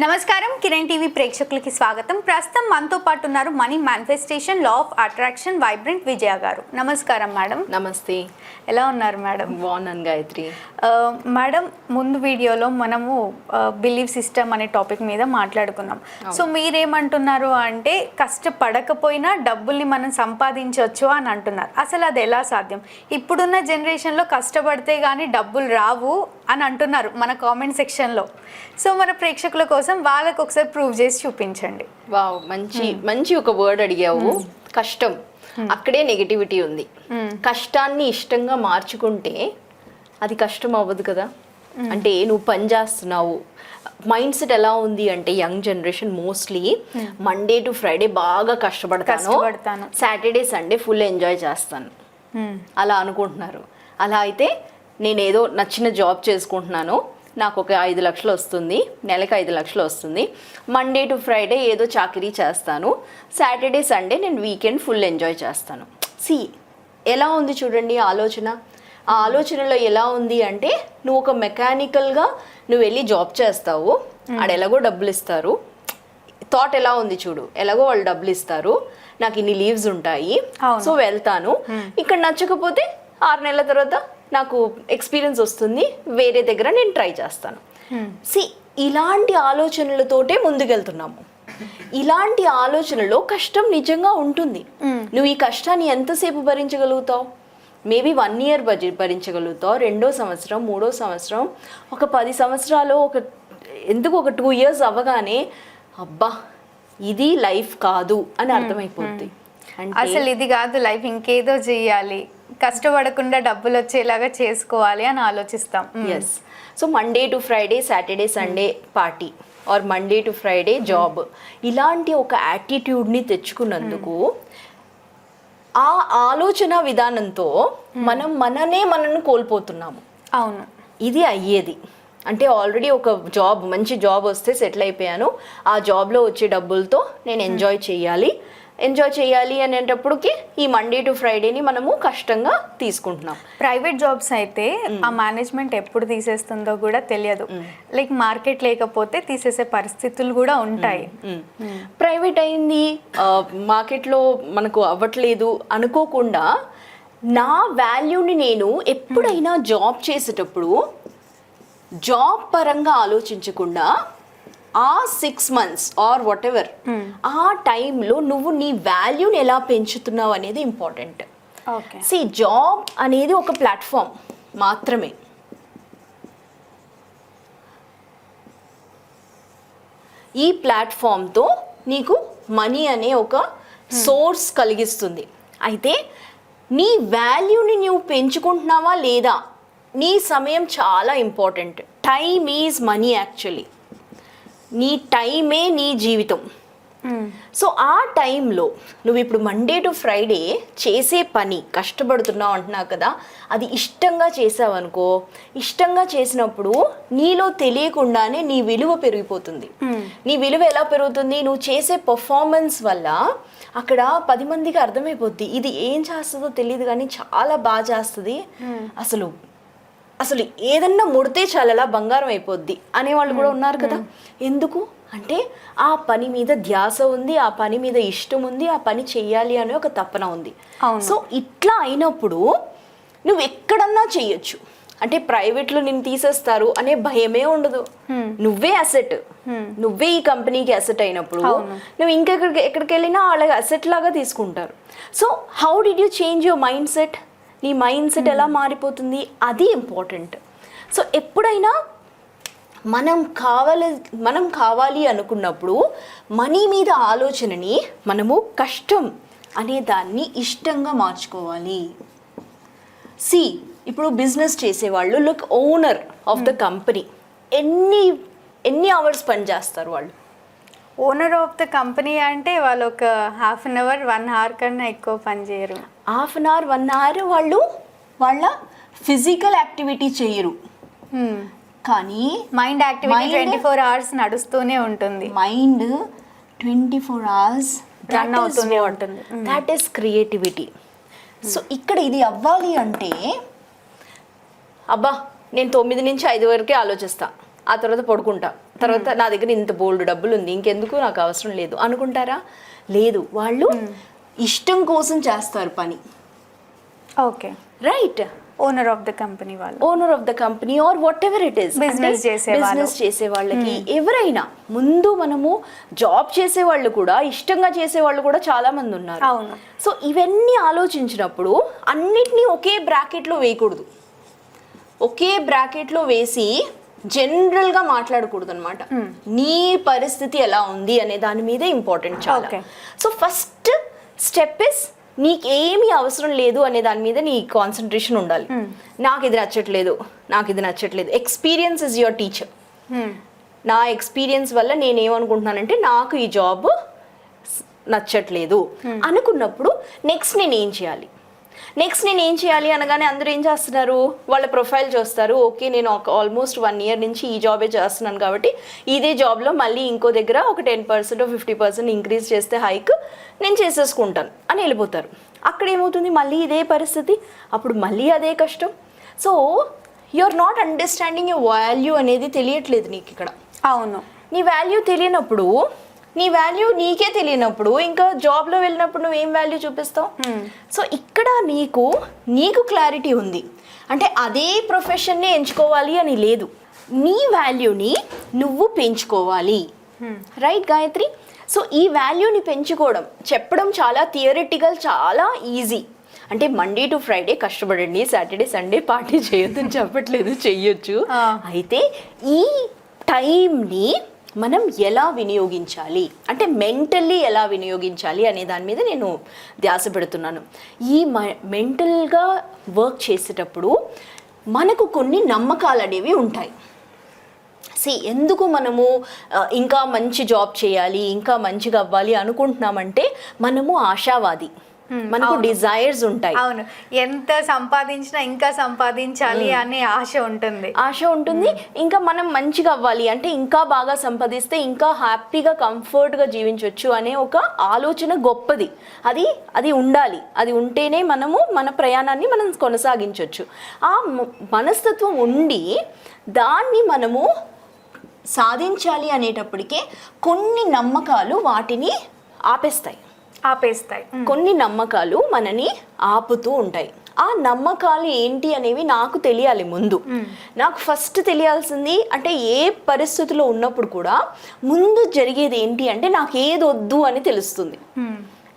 నమస్కారం. కిరణ్ టీవీ ప్రేక్షకులకి స్వాగతం. ప్రస్తుతం మనతో పాటు ఉన్నారు money manifestation law of attraction vibrant Vijaya garu. నమస్కారం మేడం. నమస్తే. ఎలా ఉన్నారు మేడం? బాగున్నాను గాయత్రి. మేడం ముందు వీడియోలో మనము బిలీవ్ సిస్టమ్ అనే టాపిక్ మీద మాట్లాడుకున్నాం. సో మీరేమంటున్నారు అంటే కష్టపడకపోయినా డబ్బుల్ని మనం సంపాదించవచ్చు అని అంటున్నారు. అసలు అది ఎలా సాధ్యం? ఇప్పుడున్న జనరేషన్లో కష్టపడితే కానీ డబ్బులు రావు అని అంటున్నారు మన కామెంట్ సెక్షన్లో సో మన ప్రేక్షకుల కోసం వాళ్ళకి ఒకసారి ప్రూవ్ చేసి చూపించండి. వావ్ మంచి మంచి ఒక వర్డ్ అడిగావు. కష్టం. అక్కడే నెగిటివిటీ ఉంది. కష్టాన్ని ఇష్టంగా మార్చుకుంటే అది కష్టం అవ్వదు కదా. అంటే నువ్వు పని చేస్తున్నావు. మైండ్ సెట్ ఎలా ఉంది అంటే young generation mostly Monday to Friday బాగా కష్టపడతాను. సాటర్డే సండే ఫుల్ ఎంజాయ్ చేస్తాను. Hmm. అలా అనుకుంటున్నారు. అలా అయితే నేను ఏదో నచ్చిన జాబ్ చేసుకుంటున్నాను. నాకు ఒక ఐదు లక్షలు వస్తుంది. నెలకు ఐదు లక్షలు వస్తుంది. మండే టు ఫ్రైడే ఏదో చాకరీ చేస్తాను. సాటర్డే సండే నేను వీకెండ్ ఫుల్ ఎంజాయ్ చేస్తాను. సి ఎలా ఉంది చూడండి ఆలోచన? ఆ ఆలోచనలో ఎలా ఉంది అంటే నువ్వు ఒక మెకానికల్గా నువ్వు వెళ్ళి జాబ్ చేస్తావు. ఆడ ఎలాగో డబ్బులు ఇస్తారు. థాట్ ఎలా ఉంది చూడు? ఎలాగో వాళ్ళు డబ్బులు ఇస్తారు. నాకు ఇన్ని లీవ్స్ ఉంటాయి. సో వెళ్తాను. ఇక్కడ నచ్చకపోతే ఆరు నెలల తర్వాత నాకు ఎక్స్పీరియన్స్ వస్తుంది వేరే దగ్గర నేను ట్రై చేస్తాను. సి ఇలాంటి ఆలోచనలతోటే ముందుకెళ్తున్నాము. ఇలాంటి ఆలోచనలో కష్టం నిజంగా ఉంటుంది. నువ్వు ఈ కష్టాన్ని ఎంతసేపు భరించగలుగుతావు? మేబీ వన్ ఇయర్ బడ్జె భరించగలుగుతావు. రెండో సంవత్సరం మూడో సంవత్సరం ఒక పది సంవత్సరాలు ఒక ఎందుకు ఒక టూ ఇయర్స్ అవ్వగానే అబ్బా ఇది లైఫ్ కాదు అని అర్థమైపోద్ది. అంటే అసలు ఇది కాదు లైఫ్ ఇంకేదో చెయ్యాలి. కష్టపడకుండా డబ్బులు వచ్చేలాగా చేసుకోవాలి అని ఆలోచిస్తాం. Yes so Monday to Friday Saturday Sunday party or Monday to Friday job ఇలాంటి ఒక యాటిట్యూడ్ని తెచ్చుకున్నందుకు ఆ ఆలోచన విధానంతో మనం మననే మనల్ని కోల్పోతున్నాము. అవును. ఇది అయ్యేది. అంటే ఆల్రెడీ ఒక జాబ్ మంచి జాబ్ వస్తే సెటిల్ అయిపోయాను. ఆ జాబ్లో వచ్చే డబ్బులతో నేను ఎంజాయ్ చేయాలి. ఎంజాయ్ చేయాలి అనేటప్పటికి ఈ మండే టు ఫ్రైడేని మనము కష్టంగా తీసుకుంటున్నాం. ప్రైవేట్ జాబ్స్ అయితే ఆ మేనేజ్మెంట్ ఎప్పుడు తీసేస్తుందో కూడా తెలియదు. లైక్ మార్కెట్ లేకపోతే తీసేసే పరిస్థితులు కూడా ఉంటాయి. ప్రైవేట్ అయింది ఆ, మార్కెట్లో మనకు అవ్వట్లేదు అనుకోకుండా నా వాల్యూని నేను ఎప్పుడైనా జాబ్ చేసేటప్పుడు జాబ్ పరంగా ఆలోచించకుండా ఆ six months or what ever ఆ టైంలో నువ్వు నీ వాల్యూని ఎలా పెంచుతున్నావు అనేది ఇంపార్టెంట్ ఓకే సి జాబ్ అనేది ఒక ప్లాట్ఫామ్ మాత్రమే. ఈ ప్లాట్ఫామ్తో నీకు మనీ అనే ఒక సోర్స్ కలిగిస్తుంది. అయితే నీ వాల్యూని నువ్వు పెంచుకుంటున్నావా లేదా నీ సమయం చాలా important time is money actually నీ టైమే నీ జీవితం. సో ఆ టైంలో నువ్వు ఇప్పుడు మండే టు ఫ్రైడే చేసే పని కష్టపడుతున్నావు అంటున్నావు కదా అది ఇష్టంగా చేసావనుకో ఇష్టంగా చేసినప్పుడు నీలో తెలియకుండానే నీ విలువ పెరిగిపోతుంది. నీ విలువ ఎలా పెరుగుతుంది? నువ్వు చేసే పర్ఫార్మెన్స్ వల్ల అక్కడ పది మందికి అర్థమైపోద్ది. ఇది ఏం చేస్తుందో తెలియదు కానీ చాలా బాగా చేస్తుంది. అసలు అసలు ఏదన్నా ముడితే చాలలా బంగారం అయిపోద్ది అనేవాళ్ళు కూడా ఉన్నారు కదా. ఎందుకు? అంటే ఆ పని మీద ధ్యాస ఉంది ఆ పని మీద ఇష్టం ఉంది ఆ పని చెయ్యాలి అనే ఒక తపన ఉంది. సో ఇట్లా అయినప్పుడు నువ్వు ఎక్కడన్నా చెయ్యొచ్చు. అంటే ప్రైవేట్లో నిన్ను తీసేస్తారు అనే భయమే ఉండదు. నువ్వే అసెట్ నువ్వే ఈ కంపెనీకి అసెట్ అయినప్పుడు. నువ్వు ఇంకెక్కడికి ఎక్కడికి వెళ్ళినా వాళ్ళకి అసెట్ లాగా తీసుకుంటారు. So how did you change your mindset నీ మైండ్ సెట్ ఎలా మారిపోతుంది? అది ఇంపార్టెంట్. సో ఎప్పుడైనా మనం కావాలి మనం కావాలి అనుకున్నప్పుడు మనీ మీద ఆలోచనని మనము కష్టం అనే దాన్ని ఇష్టంగా మార్చుకోవాలి. సి ఇప్పుడు బిజినెస్ చేసేవాళ్ళు look owner of the company ఎన్ని ఎన్ని అవర్స్ పని చేస్తారు వాళ్ళు? ఓనర్ ఆఫ్ ద కంపెనీ అంటే వాళ్ళు ఒక half an hour one hour కన్నా ఎక్కువ పని చేయరు. Half an hour one hour వాళ్ళు వాళ్ళ ఫిజికల్ యాక్టివిటీ చేయరు. కానీ mind activity Mind- twenty four hours నడుస్తూనే ఉంటుంది. Mind twenty four hours Run అవుతూనే ఉంటుంది. దాట్ ఈస్ క్రియేటివిటీ సో ఇక్కడ ఇది అవ్వాలి అంటే అబ్బా నేను తొమ్మిది నుంచి ఐదు వరకే ఆలోచిస్తా. ఆ తర్వాత పడుకుంటా. తర్వాత నా దగ్గర ఇంత బోల్డ్ డబ్బులు ఉంది ఇంకెందుకు నాకు అవసరం లేదు అనుకుంటారా? లేదు. వాళ్ళు ఇష్టం కోసం చేస్తారు పని. Okay. Right owner of the company వాళ్ళు. Owner of the company or whatever it is is Business చేసేవాళ్ళు. బిజినెస్ చేసే వాళ్ళకి ఎవరైనా ముందు మనము జాబ్ చేసే వాళ్ళు కూడా ఇష్టంగా చేసే వాళ్ళు కూడా చాలా మంది ఉన్నారు. అవును. సో ఇవన్నీ ఆలోచించినప్పుడు అన్నిటినీ ఒకే బ్రాకెట్లో వేయకూడదు. ఒకే బ్రాకెట్లో వేసి జనరల్గా మాట్లాడకూడదు అనమాట నీ పరిస్థితి ఎలా ఉంది అనే దాని మీదే ఇంపార్టెంట్ చాలా. సో ఫస్ట్ స్టెప్ ఇస్ నీకు ఏమీ అవసరం లేదు అనే దాని మీద నీ కాన్సన్ట్రేషన్ ఉండాలి. నాకు ఇది నచ్చట్లేదు నాకు ఇది నచ్చట్లేదు. Experience is your teacher Hmm. నా ఎక్స్పీరియన్స్ వల్ల నేను ఏమనుకుంటున్నానంటే నాకు ఈ జాబ్ నచ్చట్లేదు. అనుకున్నప్పుడు నెక్స్ట్ నేను ఏం చేయాలి? నెక్స్ట్ నేను ఏం చేయాలి అనగానే అందరూ ఏం చేస్తున్నారు? వాళ్ళ ప్రొఫైల్ చూస్తారు. ఓకే నేను ఒక ఆల్మోస్ట్ వన్ ఇయర్ నుంచి ఈ జాబే చేస్తున్నాను కాబట్టి ఇదే జాబ్లో మళ్ళీ ఇంకో దగ్గర ఒక ten percent fifty percent increase చేస్తే హైక్ నేను చేసేసుకుంటాను అని వెళ్ళిపోతారు. అక్కడ ఏమవుతుంది? మళ్ళీ ఇదే పరిస్థితి. అప్పుడు మళ్ళీ అదే కష్టం. So you are not understanding you value అనేది తెలియట్లేదు నీకు ఇక్కడ. అవును. నీ వాల్యూ తెలియనప్పుడు నీ వాల్యూ నీకే తెలియనప్పుడు ఇంకా జాబ్లో వెళ్ళినప్పుడు నువ్వు ఏం వాల్యూ చూపిస్తావు? సో ఇక్కడ నీకు నీకు క్లారిటీ ఉంది. అంటే అదే ప్రొఫెషన్నే ఎంచుకోవాలి అని లేదు. నీ వాల్యూని నువ్వు పెంచుకోవాలి. రైట్ గాయత్రి? సో ఈ వాల్యూని పెంచుకోవడం చెప్పడం చాలా థియరిటికల్ చాలా ఈజీ అంటే మండే టు ఫ్రైడే కష్టపడండి సాటర్డే సండే పార్టీ చేయొద్దని చెప్పట్లేదు చెయ్యొచ్చు. అయితే ఈ టైంని మనం ఎలా వినియోగించాలి? అంటే మెంటల్లీ ఎలా వినియోగించాలి అనే దాని మీద నేను ధ్యాస పెడుతున్నాను. ఈ మెంటల్గా వర్క్ చేసేటప్పుడు మనకు కొన్ని నమ్మకాలు అనేవి ఉంటాయి. సి ఎందుకు మనము ఇంకా మంచి జాబ్ చేయాలి ఇంకా మంచిగా అవ్వాలి అనుకుంటున్నామంటే మనము ఆశావాది. మనకు డిజైర్స్ ఉంటాయి. అవును. ఎంత సంపాదించినా ఇంకా సంపాదించాలి అనే ఆశ ఉంటుంది. ఆశ ఉంటుంది. ఇంకా మనం మంచిగా అవ్వాలి. అంటే ఇంకా బాగా సంపాదిస్తే ఇంకా హ్యాపీగా కంఫర్ట్గా జీవించవచ్చు అనే ఒక ఆలోచన గొప్పది. అది అది ఉండాలి. అది ఉంటేనే మనము మన ప్రయాణాన్ని మనం కొనసాగించవచ్చు ఆ మనస్తత్వం ఉండి దాన్ని మనము సాధించాలి అనేటప్పటికే కొన్ని నమ్మకాలు వాటిని ఆపేస్తాయి. ఆపేస్తాయి. కొన్ని నమ్మకాలు మనని ఆపుతూ ఉంటాయి. ఆ నమ్మకాలు ఏంటి అనేవి నాకు తెలియాలి ముందు. నాకు ఫస్ట్ తెలియాల్సింది అంటే ఏ పరిస్థితిలో ఉన్నప్పుడు కూడా ముందు జరిగేది ఏంటి అంటే నాకు ఏది వద్దు అని తెలుస్తుంది.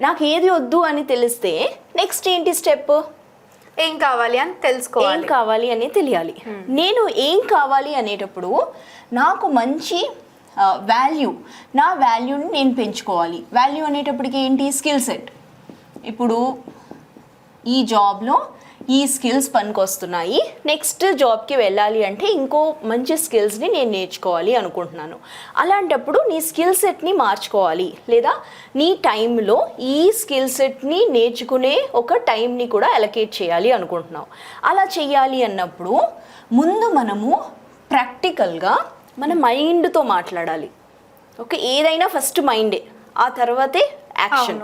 నాకు ఏది వద్దు అని తెలిస్తే నెక్స్ట్ ఏంటి స్టెప్ ఏం కావాలి అని ఏం తెలుసుకోవాలి కావాలి అని తెలియాలి. నేను ఏం కావాలి అనేటప్పుడు నాకు మంచి వాల్యూ నా వాల్యూని నేను పెంచుకోవాలి. వాల్యూ అనేటప్పటికి ఏంటి? స్కిల్ సెట్ ఇప్పుడు ఈ జాబ్లో ఈ స్కిల్స్ పనికొస్తున్నాయి. నెక్స్ట్ జాబ్కి వెళ్ళాలి అంటే ఇంకో మంచి స్కిల్స్ని నేను నేర్చుకోవాలి అనుకుంటున్నాను. అలాంటప్పుడు నీ స్కిల్ సెట్ని మార్చుకోవాలి. లేదా నీ టైంలో ఈ స్కిల్ సెట్ని నేర్చుకునే ఒక టైంని కూడా అలొకేట్ చేయాలి అనుకుంటున్నావు. అలా చేయాలి అన్నప్పుడు ముందు మనము ప్రాక్టికల్గా మన మైండ్తో మాట్లాడాలి. ఓకే? ఏదైనా ఫస్ట్ మైండే. ఆ తర్వాతే యాక్షన్.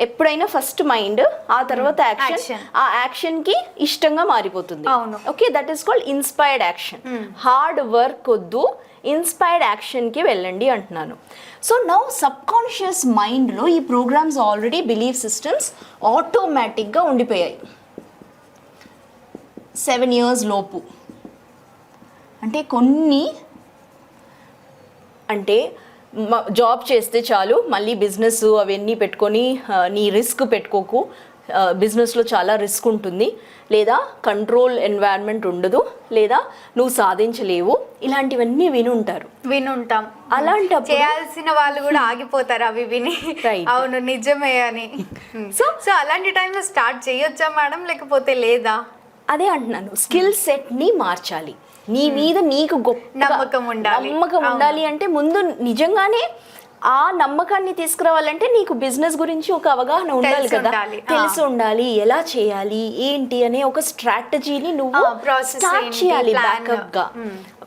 ఎప్పుడైనా ఫస్ట్ మైండ్ ఆ తర్వాత యాక్షన్. ఆ యాక్షన్కి ఇష్టంగా మారిపోతుంది. Okay? That is called inspired action. Hard work వద్దు ఇన్స్పైర్డ్ యాక్షన్కి వెళ్ళండి అంటున్నాను. సో నౌ సబ్ కాన్షియస్ మైండ్లో ఈ ప్రోగ్రామ్స్ ఆల్రెడీ బిలీఫ్ సిస్టమ్స్ ఆటోమేటిక్గా ఉండిపోయాయి. సెవెన్ ఇయర్స్ లోపు. అంటే కొన్ని అంటే జాబ్ చేస్తే చాలు మళ్ళీ బిజినెస్ అవన్నీ పెట్టుకొని నీ రిస్క్ పెట్టుకోకు. బిజినెస్లో చాలా రిస్క్ ఉంటుంది. లేదా కంట్రోల్ ఎన్వైరన్మెంట్ ఉండదు. లేదా నువ్వు సాధించలేవు. ఇలాంటివన్నీ వినుంటారు వినుంటాం. అలాంటప్పుడు చేయాల్సిన వాళ్ళు కూడా ఆగిపోతారు అవి విని. అవును నిజమే అని. సో సో అలాంటి టైంలో స్టార్ట్ చేయొచ్చా మేడం? లేకపోతే లేదా? అదే అంటున్నాను. స్కిల్ సెట్ని మార్చాలి. నీ మీద నీకు గొప్ప నమ్మకం ఉండాలి. నమ్మకం. ఉండాలి అంటే ముందు నిజంగానే ఆ నమ్మకాన్ని తీసుకురావాలంటే నీకు బిజినెస్ గురించి ఒక అవగాహన ఉండాలి కదా. తెలిసి ఉండాలి ఎలా చేయాలి ఏంటి అనే ఒక స్ట్రాటజీని నువ్వు స్టార్ట్ చేయాలి. బ్యాకప్గా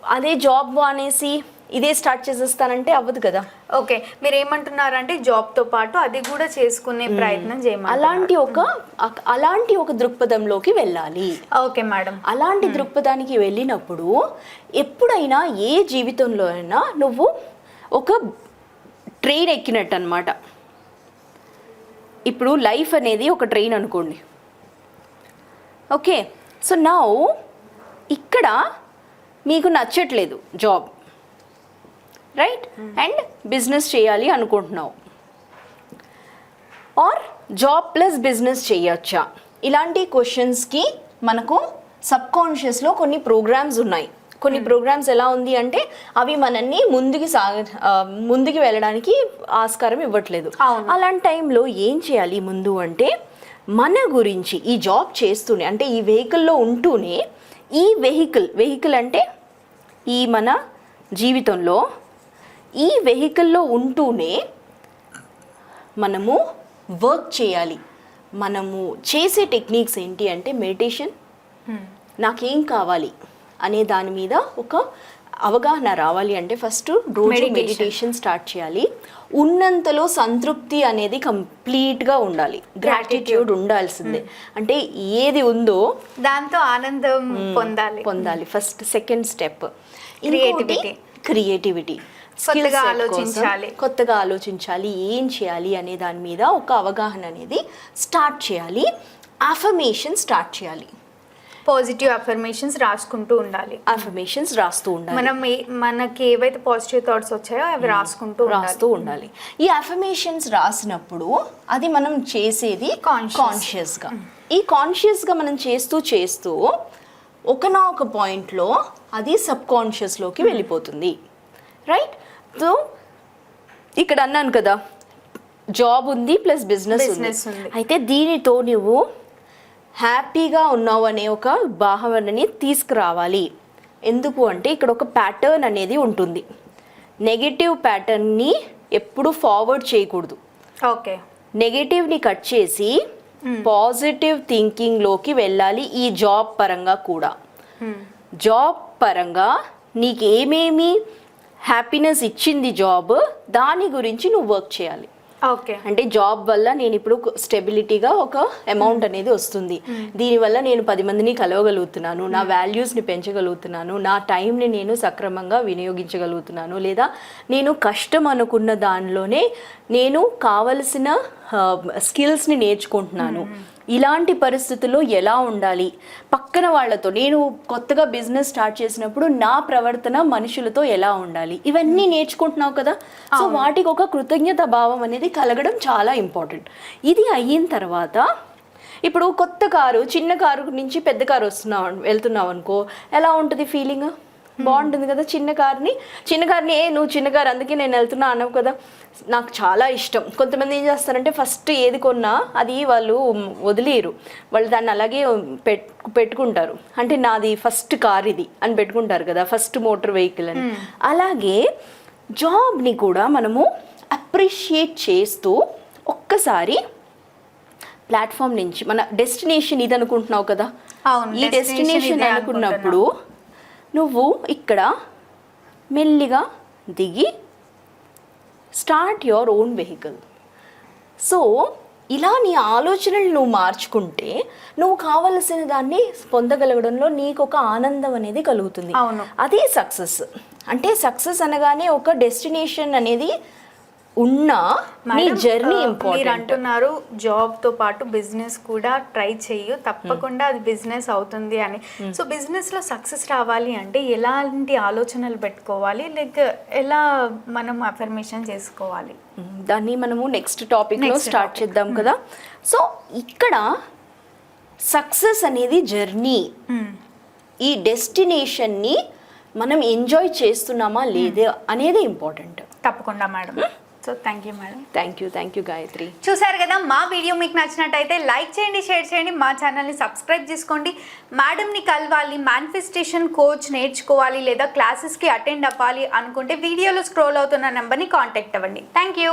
అదే జాబ్ అనేసి ఇదే స్టార్ట్ చేసేస్తానంటే అవ్వదు కదా. ఓకే మీరు ఏమంటున్నారంటే జాబ్తో పాటు అది కూడా చేసుకునే ప్రయత్నం చేయమని అలాంటి ఒక అలాంటి ఒక దృక్పథంలోకి వెళ్ళాలి. Okay madam. అలాంటి దృక్పథానికి వెళ్ళినప్పుడు ఎప్పుడైనా ఏ జీవితంలో అయినా నువ్వు ఒక ట్రైన్ ఎక్కినట్టు అనమాట ఇప్పుడు లైఫ్ అనేది ఒక ట్రైన్ అనుకోండి. ఓకే సో నా ఇక్కడ మీకు నచ్చట్లేదు జాబ్. రైట్ అండ్ బిజినెస్ చేయాలి అనుకుంటున్నావు. ఆర్ జాబ్ ప్లస్ బిజినెస్ చేయొచ్చా? ఇలాంటి క్వశ్చన్స్కి మనకు సబ్ కాన్షియస్లో కొన్ని ప్రోగ్రామ్స్ ఉన్నాయి. కొన్ని ప్రోగ్రామ్స్ ఎలా ఉంది అంటే అవి మనల్ని ముందుకి సాగ ముందుకు వెళ్ళడానికి ఆస్కారం ఇవ్వట్లేదు. అలాంటి టైంలో ఏం చేయాలి ముందు అంటే మన గురించి ఈ జాబ్ చేస్తూనే అంటే ఈ వెహికల్లో ఉంటూనే ఈ వెహికల్ వెహికల్ అంటే ఈ మన జీవితంలో ఈ వెహికల్లో ఉంటూనే మనము వర్క్ చేయాలి. మనము చేసే టెక్నిక్స్ ఏంటి అంటే మెడిటేషన్ నాకేం కావాలి అనే దాని మీద ఒక అవగాహన రావాలి అంటే ఫస్ట్ రోజు. మెడిటేషన్ స్టార్ట్ చేయాలి. ఉన్నంతలో సంతృప్తి అనేది కంప్లీట్గా ఉండాలి. గ్రాటిట్యూడ్ ఉండాల్సిందే. అంటే ఏది ఉందో దాంతో ఆనందం పొందాలి. పొందాలి. First second step Creativity. Creativity కొత్తగా ఆలోచించాలి. కొత్తగా ఆలోచించాలి ఏం చేయాలి అనే దాని మీద ఒక అవగాహన అనేది స్టార్ట్ చేయాలి. అఫర్మేషన్ స్టార్ట్ చేయాలి. పాజిటివ్ అఫర్మేషన్స్ రాసుకుంటూ ఉండాలి. అఫర్మేషన్స్ రాస్తూ ఉండాలి. మనం మనకి ఏవైతే పాజిటివ్ థాట్స్ వచ్చాయో అవి రాసుకుంటూ రాస్తూ ఉండాలి. ఈ అఫర్మేషన్స్ రాసినప్పుడు అది మనం చేసేది. కాన్షియస్గా ఈ కాన్షియస్గా మనం చేస్తూ చేస్తూ ఒకనా ఒక పాయింట్లో అది సబ్ కాన్షియస్లోకి వెళ్ళిపోతుంది. రైట్ సో ఇక్కడ అన్నాను కదా జాబ్ ఉంది ప్లస్ బిజినెస్ ఉంది. అయితే దీనితో నువ్వు హ్యాపీగా ఉన్నావు అనే ఒక భావనని తీసుకురావాలి. ఎందుకు అంటే ఇక్కడ ఒక ప్యాటర్న్ అనేది ఉంటుంది. నెగటివ్ ప్యాటర్న్ని ఎప్పుడు ఫార్వర్డ్ చేయకూడదు. ఓకే. నెగటివ్ని కట్ చేసి పాజిటివ్ థింకింగ్లోకి వెళ్ళాలి ఈ జాబ్ పరంగా కూడా. జాబ్ పరంగా నీకు ఏమేమి హ్యాపీనెస్ ఇచ్చింది జాబ్ దాని గురించి నువ్వు వర్క్ చేయాలి. ఓకే. అంటే జాబ్ వల్ల నేను ఇప్పుడు స్టెబిలిటీగా ఒక అమౌంట్ అనేది వస్తుంది. దీనివల్ల నేను పది మందిని కలవగలుగుతున్నాను నా వాల్యూస్ని పెంచగలుగుతున్నాను నా టైంని నేను సక్రమంగా వినియోగించగలుగుతున్నాను లేదా నేను కష్టం అనుకున్న దానిలోనే నేను కావలసిన స్కిల్స్ని నేర్చుకుంటున్నాను. ఇలాంటి పరిస్థితుల్లో ఎలా ఉండాలి? పక్కన వాళ్ళతో నేను కొత్తగా బిజినెస్ స్టార్ట్ చేసినప్పుడు నా ప్రవర్తన మనుషులతో ఎలా ఉండాలి? ఇవన్నీ నేర్చుకుంటున్నావు కదా? సో వాటికి ఒక కృతజ్ఞత భావం అనేది కలగడం చాలా ఇంపార్టెంట్ ఇది అయిన తర్వాత ఇప్పుడు కొత్త కారు చిన్న కారు నుంచి పెద్ద కారు వస్తున్నావు వెళ్తున్నావు అనుకో ఎలా ఉంటుంది ఫీలింగ్ బాగుంటుంది కదా చిన్న కార్ని చిన్న కార్ని ఏ నువ్వు చిన్న కారు అందుకే నేను వెళ్తున్నా అన్నావు కదా. నాకు చాలా ఇష్టం. కొంతమంది ఏం చేస్తారంటే ఫస్ట్ ఏది కొన్నా అది వాళ్ళు వదిలేరు వాళ్ళు దాన్ని అలాగే పెట్ పెట్టుకుంటారు. అంటే నాది ఫస్ట్ కార్ ఇది అని పెట్టుకుంటారు కదా ఫస్ట్ మోటార్ వెహికల్ అని. అలాగే జాబ్ని కూడా మనము అప్రిషియేట్ చేస్తూ ఒక్కసారి ప్లాట్ఫామ్ నుంచి మన డెస్టినేషన్ ఇది అనుకుంటున్నావు కదా ఈ డెస్టినేషన్ అనుకున్నప్పుడు నువ్వు ఇక్కడ మెల్లిగా దిగి start your own vehicle so ఇలా నీ ఆలోచనలు నువ్వు మార్చుకుంటే నువ్వు కావలసిన దాన్ని పొందగలగడంలో నీకు ఒక ఆనందం అనేది కలుగుతుంది. అవును. అదే సక్సెస్ అంటే సక్సెస్ అనగానే ఒక డెస్టినేషన్ అనేది ఉన్న మేడం, జర్నీ మీరు అంటున్నారు జాబ్తో పాటు బిజినెస్ కూడా ట్రై చెయ్యు తప్పకుండా అది బిజినెస్ అవుతుంది అని. సో బిజినెస్లో సక్సెస్ రావాలి అంటే ఎలాంటి ఆలోచనలు పెట్టుకోవాలి? లైక్ ఎలా మనం అఫర్మేషన్ చేసుకోవాలి? దాన్ని మనము నెక్స్ట్ టాపిక్లో స్టార్ట్. చేద్దాం కదా. సో ఇక్కడ సక్సెస్ అనేది జర్నీ ఈ డెస్టినేషన్ని మనం ఎంజాయ్ చేస్తున్నామా లేదా అనేది ఇంపార్టెంట్ తప్పకుండా madam. So thank you madam. Thank you thank you Gayathri. చూసారు కదా మా వీడియో మీకు నచ్చినట్టయితే లైక్ చేయండి షేర్ చేయండి మా ఛానల్ని సబ్స్క్రైబ్ చేసుకోండి. మేడంని కలవాలి మేనిఫెస్టేషన్ కోచ్ నేర్చుకోవాలి లేదా క్లాసెస్కి అటెండ్ అవ్వాలి అనుకుంటే వీడియోలో స్క్రోల్ అవుతున్న నెంబర్ని కాంటాక్ట్ అవ్వండి. Thank you